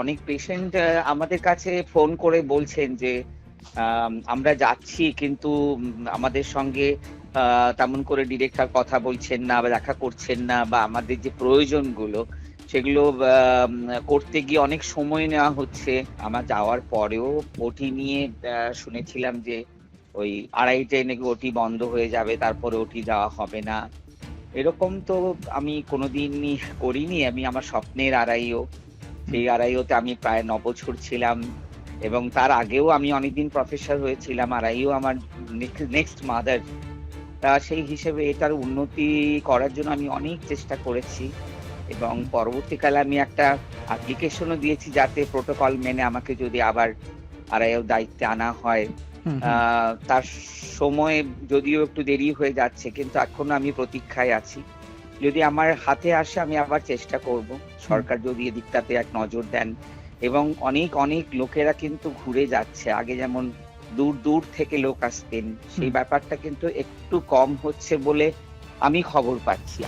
অনেক পেশেন্ট আমাদের কাছে ফোন করে বলছেন যে আমরা যাচ্ছি কিন্তু আমাদের সঙ্গে তেমন করে ডিরেক্টর কথা বলছেন না বা দেখা করছেন না বা আমাদের যে প্রয়োজনগুলো, সেগুলো করতে গিয়ে অনেক সময় নেওয়া হচ্ছে। আমার যাওয়ার পরেও ওটি নিয়ে শুনেছিলাম যে ওই আড়াইটায় নাকি ওটি বন্ধ হয়ে যাবে, তারপরে ওটি যাওয়া হবে না। এরকম তো আমি কোনোদিনই করিনি, আমি আমার স্বপ্নের আড়াইও। সেই আড়াইওতে আমি প্রায় ন বছর ছিলাম এবং তার আগেও আমি অনেকদিন প্রফেসর হয়েছিলাম আর আড়াইও আমার নেক্সট মাদার তা সেই হিসেবে এটার উন্নতি করার জন্য আমি অনেক চেষ্টা করেছি এবং পরবর্তীকালে আমি একটা অ্যাপ্লিকেশনও দিয়েছি যাতে প্রোটোকল মেনে আমাকে যদি আবার আড়াইও দায়িত্বে আনা হয়। তার সময় যদিও একটু দেরি হয়ে যাচ্ছে কিন্তু এখনও আমি প্রতীক্ষায় আছি। যদি আমার হাতে আসে আমি আবার চেষ্টা করব। সরকার যদি এদিকটাতে এক নজর দেন। এবং অনেক অনেক লোকেরা কিন্তু ঘুরে যাচ্ছে। আগে যেমন দূর দূর থেকে লোক আসতেন সেই ব্যাপারটা কিন্তু একটু কম হচ্ছে বলে আমি খবর পাচ্ছি।